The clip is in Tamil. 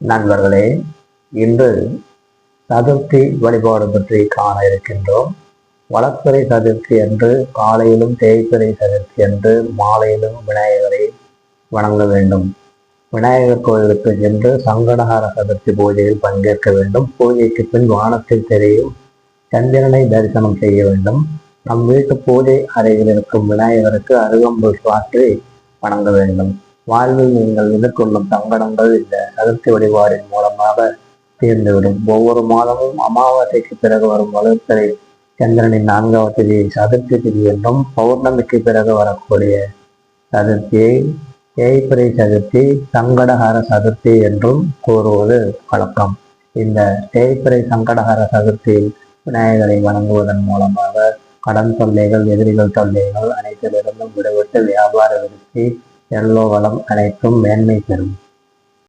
நண்பர்களே இன்று சதுர்த்தி வழிபாடு பற்றி காண இருக்கின்றோம். வளர்ப்பிறை சதுர்த்தி என்று காலையிலும் தேய்பிறை சதுர்த்தி என்று மாலையிலும் விநாயகரை வணங்க வேண்டும். விநாயகர் கோயிலுக்கு சென்று சங்கடஹார சதுர்த்தி பூஜையில் பங்கேற்க வேண்டும். பூஜைக்கு பின் வானத்தில் தெரியும் சந்திரனை தரிசனம் செய்ய வேண்டும். நம் வீட்டு பூஜை அறையில் இருக்கும் விநாயகருக்கு அருகம்புல் சாற்றி வணங்க வேண்டும். வாழ்வில் நீங்கள் எதிர்கொள்ளும் சங்கடங்கள் இந்த சதுர்த்தி வழிபாடின் மூலமாக தீர்ந்துவிடும். ஒவ்வொரு மாதமும் அமாவாசைக்கு பிறகு வரும் வளர்த்தரை சந்திரனின் நான்காவது திதியை சதுர்த்தி திதி என்றும் பௌர்ணமிக்கு பிறகு வரக்கூடிய சதுர்த்தியை தேய்பிரை சதுர்த்தி சங்கடஹர சதுர்த்தி என்றும் கூறுவது வழக்கம். இந்த தேய்பிரை சங்கடஹர சதுர்த்தியில் விநாயகரை வணங்குவதன் மூலமாக கடன் தொல்லைகள் எதிரிகள் தொல்லைகள் அனைத்திலிருந்தும் விடுபட்டு வியாபார விருத்தி எல்லோ வளம் அனைத்தும் மேன்மை பெறும்.